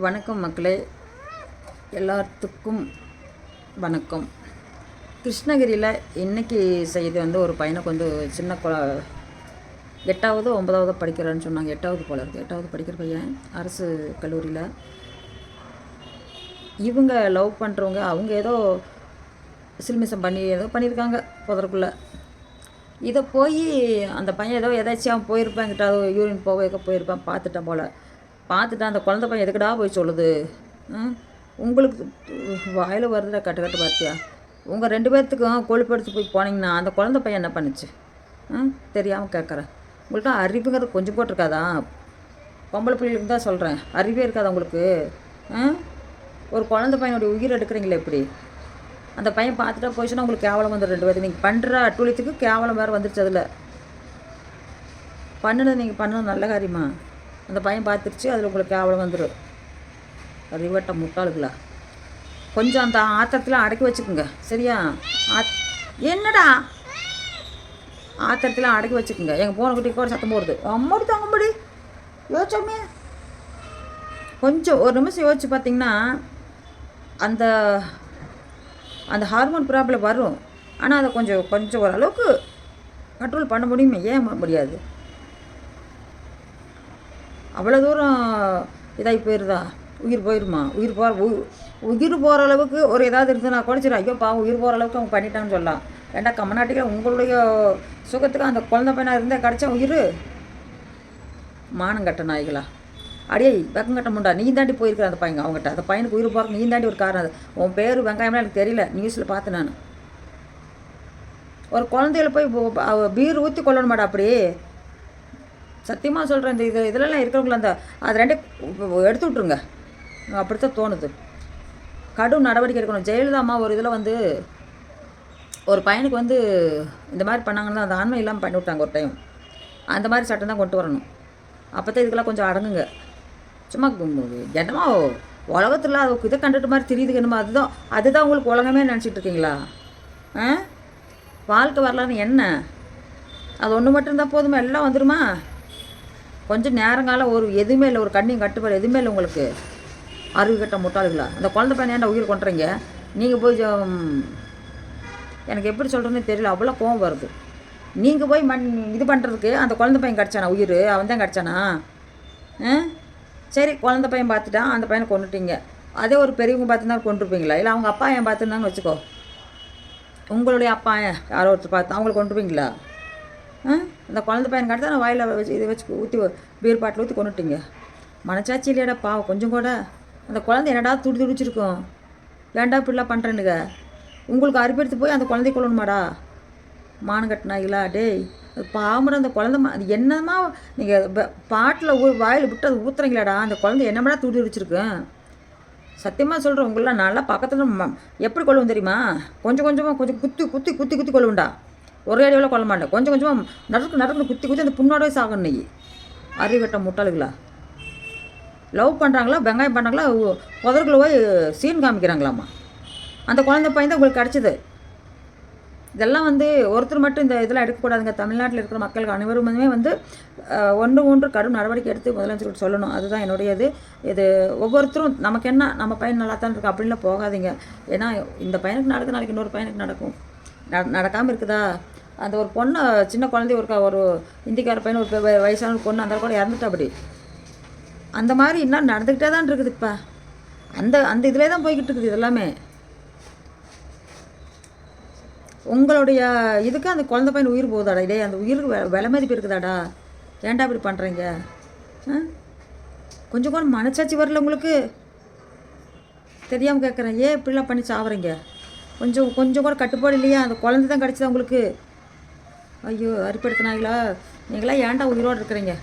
வணக்கம் மக்களே. எல்லாத்துக்கும் வணக்கம். கிருஷ்ணகிரியில் இன்றைக்கி செய்து வந்து ஒரு பையனுக்கு வந்து சின்ன குழ எட்டாவது ஒன்பதாவது படிக்கிறான்னு சொன்னாங்க. எட்டாவது போல இருக்குது எட்டாவது படிக்கிற பையன் அரசு கல்லூரியில். இவங்க லவ் பண்ணுறவங்க அவங்க ஏதோ சில்மிசம் பண்ணி ஏதோ பண்ணியிருக்காங்க புதற்குள்ளே இதை போய் அந்த பையன் ஏதோ எதாச்சும் போயிருப்பான் கிட்ட யூரின் போக போயிருப்பான் பார்த்துட்டேன் போல். பார்த்துட்டான் அந்த குழந்தை பையன் எதுக்குடா போய் சொல்லுது? ம்? உங்களுக்கு வாயில் வருதுடா கட்டு கட்டு பார்த்தியா? உங்கள் ரெண்டு பேர்த்துக்கும் கொழுப்படுத்து போய் போனீங்கன்னா அந்த குழந்தை பையன் என்ன பண்ணுச்சு? ம் தெரியாமல் கேட்குறேன் உங்களுக்கு அறிவுங்கிறது கொஞ்சம் போட்டிருக்காதா? பொம்பளை பிள்ளைகளுக்கு தான் சொல்கிறேன் அறிவே இருக்காதா உங்களுக்கு? ம்? ஒரு குழந்தை பையனுடைய உயிர் எடுக்கிறீங்களே எப்படி? அந்த பையன் பார்த்துட்டா போயிடுச்சுன்னா உங்களுக்கு கேவலம் வந்துடும் ரெண்டு பேரும் நீங்கள் பண்ணுற அட்டூழியத்துக்கு கேவலம் வேறு வந்துருச்சு அதில். பண்ணுனது நீங்கள் பண்ணது நல்ல காரியமா? அந்த பையன் பார்த்துருச்சு அதில் உங்களுக்கு கேவலம் வந்துடும் அறிவட்ட முட்டாளுங்களா கொஞ்சம் அந்த ஆத்திரத்தில் அடக்கி வச்சுக்கோங்க சரியா? ஆத் என்னடா? ஆத்திரத்தில் அடக்கி வச்சுக்கோங்க. எங்கள் போன குட்டி கூட சத்தம் போடுது. அம்மாடி தங்கம்படி யோசிச்சோமே கொஞ்சம் ஒரு நிமிஷம் யோசிச்சு பார்த்தீங்கன்னா அந்த அந்த ஹார்மோன் ப்ராப்ளம் வரும். ஆனால் அதை கொஞ்சம் கொஞ்சம் ஓரளவுக்கு கண்ட்ரோல் பண்ண முடியுமே? ஏன் பண்ண முடியாது? அவ்வளோ தூரம் இதாகி போயிருதா? உயிர் போயிருமா? உயிர் போகிற உயிர் போகிற அளவுக்கு ஒரு ஏதாவது இருந்ததுன்னா குறைச்சிடும் ஐயோ பாவம் உயிர் போகிற அளவுக்கு அவங்க பண்ணிட்டான்னு சொல்லலாம். ஏண்டா கம்மநாட்டில் உங்களுடைய சுகத்துக்கு அந்த குழந்த பையனாக இருந்தால் கிடச்சா உயிர்? மானங்கட்ட நாய்களா? அடியே வெக்கங்கட்ட முண்டா. நீ தாண்டி போயிருக்கிற அந்த பையன் அவங்ககிட்ட அந்த பையனுக்கு உயிர் போகிறக்கு நீ தாண்டி ஒரு காரணம் அது. உன் பேர் வெங்காயம்லாம் எனக்கு தெரியல. நியூஸில் பார்த்தேன் நான். ஒரு குழந்தையில போய் பீர் ஊற்றி கொள்ளணுமாடா அப்படி? சத்தியமாக சொல்கிறேன் இந்த இது இதுலலாம் இருக்கிறவங்கள அந்த அது ரெண்டே எடுத்து விட்ருங்க அப்படித்தான் தோணுது. கடும் நடவடிக்கை எடுக்கணும். ஜெயலலிதா அம்மா ஒரு இதில் வந்து ஒரு பையனுக்கு வந்து இந்த மாதிரி பண்ணாங்கன்னா அந்த ஆண்மை இல்லாமல் பண்ணி விட்டாங்க ஒரு டைம் அந்த மாதிரி சட்டம் தான் கொண்டு வரணும். அப்போ தான் இதுக்கெல்லாம் கொஞ்சம் அடங்குங்க. சும்மா என்னமோ உலகத்தில் அது இதை கண்டுட்டு மாதிரி தெரியுது என்னமோ அதுதான் அதுதான் உங்களுக்கு உலகமே நினச்சிட்டு இருக்கீங்களா? ஆ? வாழ்க்கை வரலான்னு என்ன? அது ஒன்று மட்டும் இருந்தால் போதுமா? எல்லாம் வந்துருமா? கொஞ்சம் நேரங்காலம் ஒரு எதுவுமே இல்லை ஒரு கண்ணியும் கட்டுப்பாடு எதுவுமே இல்லை உங்களுக்கு. அறிவு கட்ட முட்டாளுகளா? அந்த குழந்தை பையன் ஏன்டா உயிர் கொண்டுறீங்க நீங்கள் போய் எனக்கு எப்படி சொல்கிறதுன்னு தெரியல. அவ்வளோ கோவம் வருது. நீங்கள் போய் மண் இது பண்ணுறதுக்கு அந்த குழந்த பையன் கிடச்சானா? உயிர்? அவன் தான் கிடச்சானா? சரி குழந்த பையன் பார்த்துட்டான். அந்த பையனை கொண்டுட்டீங்க அதே ஒரு பெரியவங்க பார்த்துருந்தா கொண்டுருப்பீங்களா இல்லை அவங்க அப்பா ஏன் பார்த்துருந்தாங்கன்னு வச்சுக்கோ. உங்களுடைய அப்பா ஏன் யாரோ ஒருத்தர் பார்த்து அவங்களை கொண்டுருப்பீங்களா அந்த குழந்தை பையன் கிடத்தா நான் வாயில் வச்சு இதை வச்சு ஊற்றி பீர் பாட்டில் ஊற்றி கொண்டுட்டீங்க மனச்சாட்சி இல்லையாடா பாவம் கொஞ்சம் கூட. அந்த குழந்தை என்னடா துடி துடிச்சிருக்கும்? ஏன்டா இப்படிலாம் பண்ணுறேனுங்க உங்களுக்கு அறுப்பெடுத்து போய் அந்த குழந்தை கொள்ளணுமாடா மானம் கட்டினாங்களா? டேய் அது அந்த குழந்தை மா- அது என்னமா நீங்கள் பாட்டில் ஊ வாயில் விட்டு அது ஊத்துறீங்களாடா? அந்த குழந்தை என்னமாடா துடி துடிச்சிருக்கும் சத்தியமாக சொல்கிறேன் உங்களெலாம் நல்லா பக்கத்தில் ம- எப்படி கொள்ளுவோம் தெரியுமா? கொஞ்சம் கொஞ்சமாக கொஞ்சம் குத்தி குத்தி குத்தி குத்தி கொள்ளுவோம்டா ஒரே அடிவில் கொல்ல மாட்டேன். கொஞ்சம் கொஞ்சமாக நடுக்கு நடக்குன்னு குத்தி குத்தி அந்த புண்ணோடவே சாகணும் நீ அறிவட்ட முட்டாளுகளா? லவ் பண்ணுறாங்களா வெங்காயம் பண்ணுறாங்களா புதருக்குள்ள போய் சீன் காமிக்கிறாங்களாம்மா அந்த குழந்தை பையன் தான் உங்களுக்கு கிடச்சிது. இதெல்லாம் வந்து ஒருத்தர் மட்டும் இந்த இதெல்லாம் எடுக்கக்கூடாதுங்க. தமிழ்நாட்டில் இருக்கிற மக்களுக்கு அனைவருமே வந்து ஒன்று ஒன்று கடும் நடவடிக்கை எடுத்து முதலமைச்சர்கிட்ட சொல்லணும். அதுதான் என்னுடைய இது இது ஒவ்வொருத்தரும் நமக்கு என்ன நம்ம பையன் நல்லா தான் இருக்கு. அப்படின்லாம் போகாதீங்க. ஏன்னா இந்த பையனுக்கு நடக்குது நாளைக்கு இன்னொரு பையனுக்கு நடக்கும். நடக்காமல் இருக்குதா? அந்த ஒரு பொண்ணு சின்ன குழந்தை ஒரு ஒரு இந்திக்கார பையன் ஒரு வயசான ஒரு பொண்ணு அந்த கூட இறந்துட்டா அப்படி. அந்த மாதிரி இன்னும் நடந்துக்கிட்டே தான் இருக்குது இப்போ அந்த அந்த இதிலே தான் போய்கிட்டு இருக்குது இது எல்லாமே உங்களுடைய இதுக்கு அந்த குழந்தை பையன் உயிர் போகுதாடா? இதே அந்த உயிருக்கு வெ- விலை மதிப்பு இருக்குதாடா? ஏன்டா இப்படி பண்ணுறீங்க ஆ? கொஞ்சம் கூட மனச்சாட்சி வரல உங்களுக்கு? தெரியாமல் கேட்குறேன் ஏன் இப்படிலாம் பண்ணி சாவறீங்க? கொஞ்சம் கொஞ்சம் கூட கட்டுப்பாடு இல்லையா? அந்த குழந்தை தான் கிடச்சதா உங்களுக்கு? ஐயோ அரிப்படுத்தினாங்களா நீங்களாம் ஏன்டா உயிரோடு இருக்கிறீங்க?